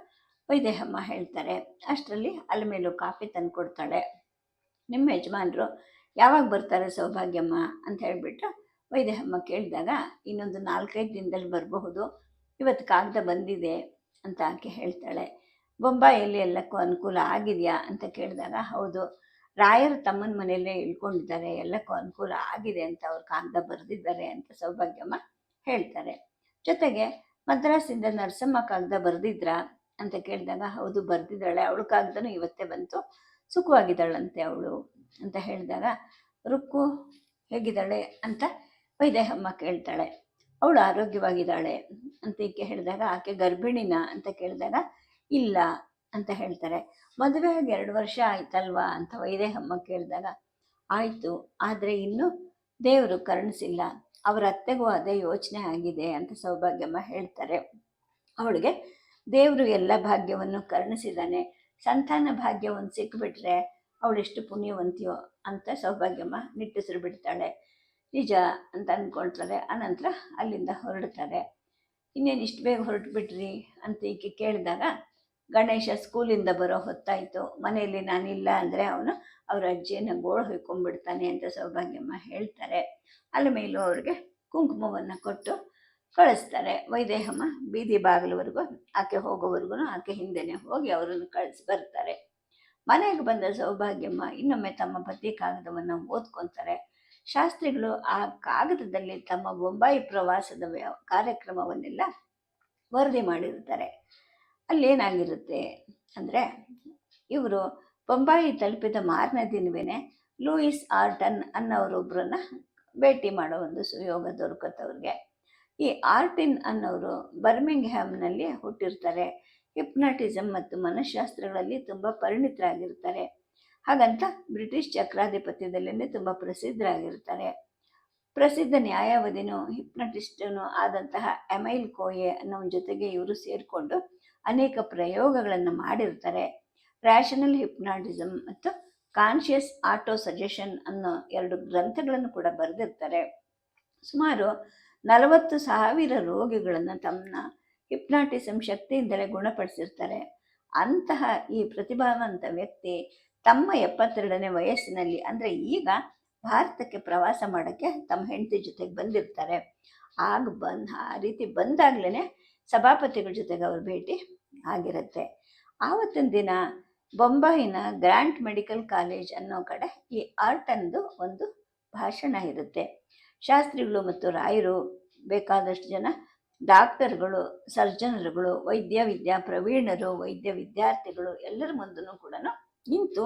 ವೈದೇಹಮ್ಮ ಹೇಳ್ತಾರೆ. ಅಷ್ಟರಲ್ಲಿ ಅಲ್ಲಿ ಮೇಲೂ ಕಾಫಿ ತಂದು ಕೊಡ್ತಾಳೆ ನಿಮ್ಮ ಯಜಮಾನರು ಯಾವಾಗ ಬರ್ತಾರೆ ಸೌಭಾಗ್ಯಮ್ಮ ಅಂತ ಹೇಳಿಬಿಟ್ಟು ವೈದೇಹಮ್ಮ ಕೇಳಿದಾಗ, ಇನ್ನೊಂದು ನಾಲ್ಕೈದು ದಿನದಲ್ಲಿ ಬರಬಹುದು, ಇವತ್ತು ಕಾಗದ ಬಂದಿದೆ ಅಂತ ಆಕೆ ಹೇಳ್ತಾಳೆ. ಬೊಂಬಾಯಲ್ಲಿ ಎಲ್ಲಕ್ಕೂ ಅನುಕೂಲ ಆಗಿದೆಯಾ? ಅಂತ ಕೇಳಿದಾಗ, ಹೌದು, ರಾಯರು ತಮ್ಮನ ಮನೆಯಲ್ಲೇ ಇಳ್ಕೊಂಡಿದ್ದಾರೆ, ಎಲ್ಲಕ್ಕೂ ಅನುಕೂಲ ಆಗಿದೆ ಅಂತ ಅವ್ರು ಕಾಗದ ಬರೆದಿದ್ದಾರೆ ಅಂತ ಸೌಭಾಗ್ಯಮ್ಮ ಹೇಳ್ತಾರೆ. ಜೊತೆಗೆ, ಮದ್ರಾಸಿಂದ ನರಸಮ್ಮ ಕಾಗದ ಬರೆದಿದ್ರ? ಅಂತ ಕೇಳಿದಾಗ, ಹೌದು, ಬರೆದಿದ್ದಾಳೆ. ಅವಳು ಕಾಗದನು ಇವತ್ತೇ ಬಂತು. ಸುಖವಾಗಿದ್ದಾಳಂತೆ ಅವಳು ಅಂತ ಹೇಳಿದಾಗ, ರುಕ್ಕು ಹೇಗಿದ್ದಾಳೆ? ಅಂತ ವೈದೇಹಮ್ಮ ಕೇಳ್ತಾಳೆ, ಅವಳು ಆರೋಗ್ಯವಾಗಿದ್ದಾಳೆ ಅಂತ ಈಕೆ ಹೇಳಿದಾಗ, ಆಕೆ ಗರ್ಭಿಣಿನ ಅಂತ ಕೇಳಿದಾಗ, ಇಲ್ಲ ಅಂತ ಹೇಳ್ತಾರೆ. ಮದುವೆ ಆಗಿ ಎರಡು ವರ್ಷ ಆಯ್ತಲ್ವಾ ಅಂತ ವೈದೇಹಮ್ಮ ಕೇಳಿದಾಗ, ಆಯಿತು, ಆದರೆ ಇನ್ನು ದೇವರು ಕರುಣಿಸಿಲ್ಲ, ಅವರ ಅತ್ತೆಗೂ ಅದೇ ಯೋಚನೆ ಆಗಿದೆ ಅಂತ ಸೌಭಾಗ್ಯಮ್ಮ ಹೇಳ್ತಾರೆ. ಅವಳಿಗೆ, ದೇವರು ಎಲ್ಲ ಭಾಗ್ಯವನ್ನು ಕರುಣಿಸಿದ್ದಾನೆ, ಸಂತಾನ ಭಾಗ್ಯ ಒಂದು ಸಿಕ್ಬಿಟ್ರೆ ಅವಳೆಷ್ಟು ಪುಣ್ಯವಂತಿಯೋ ಅಂತ ಸೌಭಾಗ್ಯಮ್ಮ ನಿಟ್ಟುಸಿರು ಬಿಡ್ತಾಳೆ. ನಿಜ ಅಂತ ಅಂದ್ಕೊಳ್ತಾರೆ ಆನಂತರ ಅಲ್ಲಿಂದ ಹೊರಡ್ತಾರೆ. ಇನ್ನೇನು ಇಷ್ಟು ಬೇಗ ಹೊರಟು ಬಿಟ್ರಿ ಅಂತ ಈಕೆ ಕೇಳಿದಾಗ, ಗಣೇಶ ಸ್ಕೂಲಿಂದ ಬರೋ ಹೊತ್ತಾಯಿತು. ಮನೆಯಲ್ಲಿ ನಾನಿಲ್ಲ ಅಂದರೆ ಅವನು ಅವ್ರ ಅಜ್ಜಿಯನ್ನು ಗೋಳು ಹೊಯ್ಕೊಂಡ್ಬಿಡ್ತಾನೆ ಅಂತ ಸೌಭಾಗ್ಯಮ್ಮ ಹೇಳ್ತಾರೆ. ಅಲ್ಲಿ ಮೇಲೂ ಅವ್ರಿಗೆ ಕುಂಕುಮವನ್ನು ಕೊಟ್ಟು ಕಳಿಸ್ತಾರೆ. ವೈದೇಹಮ್ಮ ಬೀದಿ ಬಾಗಿಲವರೆಗೂ, ಆಕೆ ಹೋಗೋವರೆಗೂ ಆಕೆ ಹಿಂದೆನೇ ಹೋಗಿ ಅವರನ್ನು ಕಳಿಸಿ ಬರ್ತಾರೆ. ಮನೆಗೆ ಬಂದ ಸೌಭಾಗ್ಯಮ್ಮ ಇನ್ನೊಮ್ಮೆ ತಮ್ಮ ಪತಿ ಕಾಗದವನ್ನು ಓದ್ಕೊತಾರೆ. ಶಾಸ್ತ್ರಿಗಳು ಆ ಕಾಗದದಲ್ಲಿ ತಮ್ಮ ಬೊಂಬಾಯಿ ಪ್ರವಾಸದ ಕಾರ್ಯಕ್ರಮವನ್ನೆಲ್ಲ ವರದಿ ಮಾಡಿರ್ತಾರೆ ಅಲ್ಲೇನಾಗಿರುತ್ತೆ ಅಂದರೆ, ಇವರು ಬೊಂಬಾಯಿ ತಲುಪಿದ ಮಾರನೇ ದಿನವೇ ಲೂಯಿಸ್ ಆರ್ಟನ್ ಅನ್ನೋರೊಬ್ಬರನ್ನ ಭೇಟಿ ಮಾಡೋ ಒಂದು ಸುಯೋಗ ದೊರಕತ್ತವ್ರಿಗೆ ಈ ಆರ್ಟಿನ್ ಅನ್ನೋರು ಬರ್ಮಿಂಗ್ಹ್ಯಾಮ್ನಲ್ಲಿ ಹುಟ್ಟಿರ್ತಾರೆ. ಹಿಪ್ನಾಟಿಸಮ್ ಮತ್ತು ಮನಃಶಾಸ್ತ್ರಗಳಲ್ಲಿ ತುಂಬ ಪರಿಣಿತರಾಗಿರ್ತಾರೆ. ಹಾಗಂತ ಬ್ರಿಟಿಷ್ ಚಕ್ರಾಧಿಪತ್ಯದಲ್ಲೇ ತುಂಬ ಪ್ರಸಿದ್ಧರಾಗಿರ್ತಾರೆ ಪ್ರಸಿದ್ಧ ನ್ಯಾಯಾವಧಿನೂ, ಹಿಪ್ನಟಿಸ್ಟನು ಆದಂತಹ ಎಮೈಲ್ ಕೋಯೆ ಅನ್ನೋ ಜೊತೆಗೆ ಇವರು ಸೇರಿಕೊಂಡು ಅನೇಕ ಪ್ರಯೋಗಗಳನ್ನು ಮಾಡಿರ್ತಾರೆ ರ್ಯಾಷನಲ್ ಹಿಪ್ನಾಟಿಸಮ್ ಮತ್ತು ಕಾನ್ಷಿಯಸ್ ಆಟೋ ಸಜೆಷನ್ ಅನ್ನೋ ಎರಡು ಗ್ರಂಥಗಳನ್ನು ಕೂಡ ಬರೆದಿರ್ತಾರೆ. ಸುಮಾರು ನಲವತ್ತು ಸಾವಿರ ರೋಗಿಗಳನ್ನು ತಮ್ಮ ಹಿಪ್ನಾಟಿಸಮ್ ಶಕ್ತಿಯಿಂದಲೇ ಗುಣಪಡಿಸಿರ್ತಾರೆ. ಅಂತಹ ಈ ಪ್ರತಿಭಾವಂತ ವ್ಯಕ್ತಿ ತಮ್ಮ ಎಪ್ಪತ್ತೆರಡನೇ ವಯಸ್ಸಿನಲ್ಲಿ, ಅಂದರೆ ಈಗ ಭಾರತಕ್ಕೆ ಪ್ರವಾಸ ಮಾಡೋಕ್ಕೆ ತಮ್ಮ ಹೆಂಡತಿ ಜೊತೆಗೆ ಬಂದಿರ್ತಾರೆ. ಆಗ ಬಂದ, ಆ ರೀತಿ ಬಂದಾಗ್ಲೇ ಸಭಾಪತಿಗಳ ಜೊತೆಗೆ ಅವ್ರ ಭೇಟಿ ಆಗಿರುತ್ತೆ. ಆವತ್ತಿನ ದಿನ ಬೊಂಬಾಯಿನ ಗ್ರ್ಯಾಂಟ್ ಮೆಡಿಕಲ್ ಕಾಲೇಜ್ ಅನ್ನೋ ಕಡೆ ಈ ಆರ್ಟನ್ದು ಒಂದು ಭಾಷಣ ಇರುತ್ತೆ. ಶಾಸ್ತ್ರಿಗಳು ಮತ್ತು ರಾಯರು, ಬೇಕಾದಷ್ಟು ಜನ ಡಾಕ್ಟರ್ಗಳು, ಸರ್ಜನರುಗಳು ವೈದ್ಯ ವಿದ್ಯಾ ಪ್ರವೀಣರು, ವೈದ್ಯ ವಿದ್ಯಾರ್ಥಿಗಳು ಎಲ್ಲರ ಮುಂದೂ ಕೂಡ ನಿಂತು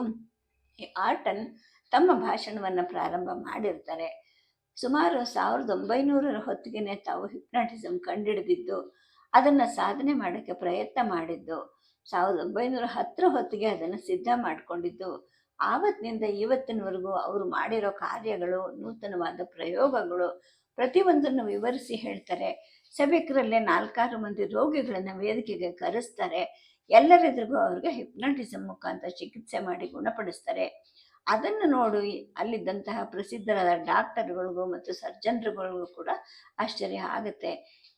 ಈ ಆರ್ಟನ್ ತಮ್ಮ ಭಾಷಣವನ್ನು ಪ್ರಾರಂಭ ಮಾಡಿರ್ತಾರೆ. ಸುಮಾರು ಸಾವಿರದ ಒಂಬೈನೂರರ ಹೊತ್ತಿಗೆ ತಾವು ಹಿಪ್ನಾಟಿಸಮ್ ಕಂಡಿಡಿದಿದ್ದು, ಅದನ್ನು ಸಾಧನೆ ಮಾಡೋಕ್ಕೆ ಪ್ರಯತ್ನ ಮಾಡಿದ್ದು, ಸಾವಿರದ ಒಂಬೈನೂರ ಹತ್ತರ ಹೊತ್ತಿಗೆ ಅದನ್ನು ಸಿದ್ಧ ಮಾಡಿಕೊಂಡಿದ್ದು. ಆವತ್ತಿನಿಂದ ಇವತ್ತಿನವರೆಗೂ ಅವರು ಮಾಡಿರೋ ಕಾರ್ಯಗಳು, ನೂತನವಾದ ಪ್ರಯೋಗಗಳು ಪ್ರತಿಯೊಂದನ್ನು ವಿವರಿಸಿ ಹೇಳ್ತಾರೆ. ಸಭಿಕರಲ್ಲೇ ನಾಲ್ಕಾರು ಮಂದಿ ರೋಗಿಗಳನ್ನು ವೇದಿಕೆಗೆ ಕರೆಸ್ತಾರೆ. ಎಲ್ಲರೆದುರಿಗೂ ಅವ್ರಿಗೆ ಹಿಪ್ನಟಿಸಮ್ ಮುಖಾಂತರ ಚಿಕಿತ್ಸೆ ಮಾಡಿ ಗುಣಪಡಿಸ್ತಾರೆ. ಅದನ್ನು ನೋಡಿ ಅಲ್ಲಿದ್ದಂತಹ ಪ್ರಸಿದ್ಧರಾದ ಡಾಕ್ಟರ್ಗಳಿಗೂ ಮತ್ತು ಸರ್ಜನ್ರುಗಳಿಗೂ ಕೂಡ ಆಶ್ಚರ್ಯ ಆಗುತ್ತೆ.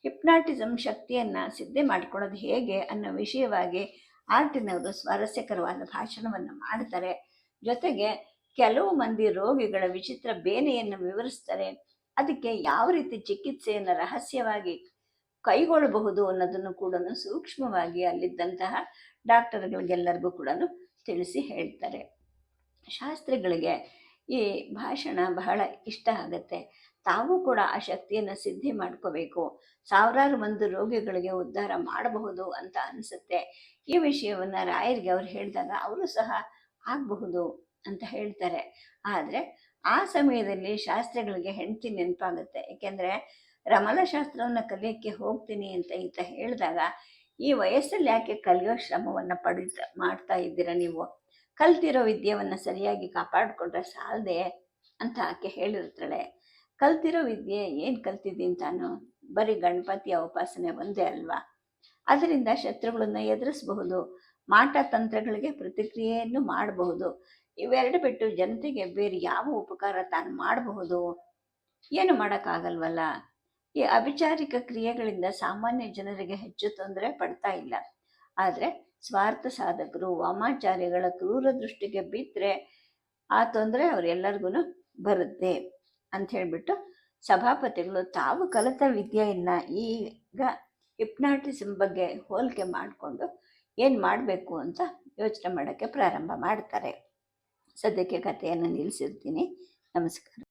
ಹಿಪ್ನಾಟಿಸಮ್ ಶಕ್ತಿಯನ್ನು ಸಿದ್ಧೆ ಮಾಡಿಕೊಳ್ಳೋದು ಹೇಗೆ ಅನ್ನೋ ವಿಷಯವಾಗಿ ಆರ್ಟಿನವರು ಸ್ವಾರಸ್ಯಕರವಾದ ಭಾಷಣವನ್ನು ಮಾಡ್ತಾರೆ. ಜೊತೆಗೆ ಕೆಲವು ಮಂದಿ ರೋಗಿಗಳ ವಿಚಿತ್ರ ಬೇನೆಯನ್ನು ವಿವರಿಸ್ತಾರೆ. ಅದಕ್ಕೆ ಯಾವ ರೀತಿ ಚಿಕಿತ್ಸೆಯನ್ನು ರಹಸ್ಯವಾಗಿ ಕೈಗೊಳ್ಳಬಹುದು ಅನ್ನೋದನ್ನು ಕೂಡ ಸೂಕ್ಷ್ಮವಾಗಿ ಅಲ್ಲಿದ್ದಂತಹ ಡಾಕ್ಟರ್ಗಳಿಗೆಲ್ಲರಿಗೂ ಕೂಡ ತಿಳಿಸಿ ಹೇಳ್ತಾರೆ. ಶಾಸ್ತ್ರಿಗಳಿಗೆ ಈ ಭಾಷಣ ಬಹಳ ಇಷ್ಟ ಆಗುತ್ತೆ. ತಾವು ಕೂಡ ಆ ಶಕ್ತಿಯನ್ನು ಸಿದ್ಧಿ ಮಾಡ್ಕೋಬೇಕು. ಸಾವಿರಾರು ಮಂದಿ ರೋಗಿಗಳಿಗೆ ಉದ್ಧಾರ ಮಾಡಬಹುದು ಅಂತ ಅನಿಸುತ್ತೆ. ಈ ವಿಷಯವನ್ನು ರಾಯರಿಗೆ ಅವ್ರು ಹೇಳಿದಾಗ ಅವರು ಸಹ ಆಗಬಹುದು ಅಂತ ಹೇಳ್ತಾರೆ. ಆದರೆ ಆ ಸಮಯದಲ್ಲಿ ಶಾಸ್ತ್ರಿಗಳಿಗೆ ಹೆಂಡತಿ ನೆನಪಾಗುತ್ತೆ. ಏಕೆಂದರೆ ರಮಲಶಾಸ್ತ್ರವನ್ನು ಕಲಿಯೋಕ್ಕೆ ಹೋಗ್ತೀನಿ ಅಂತ ಇಂತ ಹೇಳಿದಾಗ, ಈ ವಯಸ್ಸಲ್ಲಿ ಯಾಕೆ ಕಲಿಯೋ ಶ್ರಮವನ್ನು ಪಡಿತ ಮಾಡ್ತಾ ಇದ್ದೀರಾ ನೀವು? ಕಲ್ತಿರೋ ವಿದ್ಯೆಯನ್ನು ಸರಿಯಾಗಿ ಕಾಪಾಡಿಕೊಂಡ್ರೆ ಸಾಲದೆ? ಅಂತ ಆಕೆ ಹೇಳಿರ್ತಾಳೆ ಕಲ್ತಿರೋ ವಿದ್ಯೆ ಏನು ಕಲ್ತಿದ್ದೀನಿ ತಾನು ಬರೀ ಗಣಪತಿಯ ಉಪಾಸನೆ ಒಂದೇ ಅಲ್ವಾ? ಅದರಿಂದ ಶತ್ರುಗಳನ್ನು ಎದುರಿಸಬಹುದು, ಮಾಟ ತಂತ್ರಗಳಿಗೆ ಪ್ರತಿಕ್ರಿಯೆಯನ್ನು ಮಾಡಬಹುದು. ಇವೆರಡು ಬಿಟ್ಟು ಜನತೆಗೆ ಬೇರೆ ಯಾವ ಉಪಕಾರ ತಾನು ಮಾಡಬಹುದು? ಏನು ಮಾಡೋಕ್ಕಾಗಲ್ವಲ್ಲ? ಈ ಅವಿಚಾರಿಕ ಕ್ರಿಯೆಗಳಿಂದ ಸಾಮಾನ್ಯ ಜನರಿಗೆ ಹೆಚ್ಚು ತೊಂದರೆ ಪಡ್ತಾ ಇಲ್ಲ. ಆದರೆ ಸ್ವಾರ್ಥ ಸಾಧಕರು, ವಾಮಾಚಾರ್ಯಗಳ ಕ್ರೂರ ದೃಷ್ಟಿಗೆ ಬಿದ್ದರೆ ಆ ತೊಂದರೆ ಅವರೆಲ್ಲರಿಗೂ ಬರುತ್ತೆ ಅಂತ ಹೇಳಿಬಿಟ್ಟು ಸಭಾಪತಿಗಳು ತಾವು ಕಲಿತ ವಿದ್ಯೆಯನ್ನು ಈಗ ಹಿಪ್ನಾಟಿಸಮ್ ಬಗ್ಗೆ ಹೋಲಿಕೆ ಮಾಡಿಕೊಂಡು ಏನು ಮಾಡಬೇಕು ಅಂತ ಯೋಚನೆ ಮಾಡೋಕ್ಕೆ ಪ್ರಾರಂಭ ಮಾಡ್ತಾರೆ. ಸದ್ಯಕ್ಕೆ ಕಥೆಯನ್ನು ನಿಲ್ಲಿಸಿರ್ತೀನಿ ನಮಸ್ಕಾರ.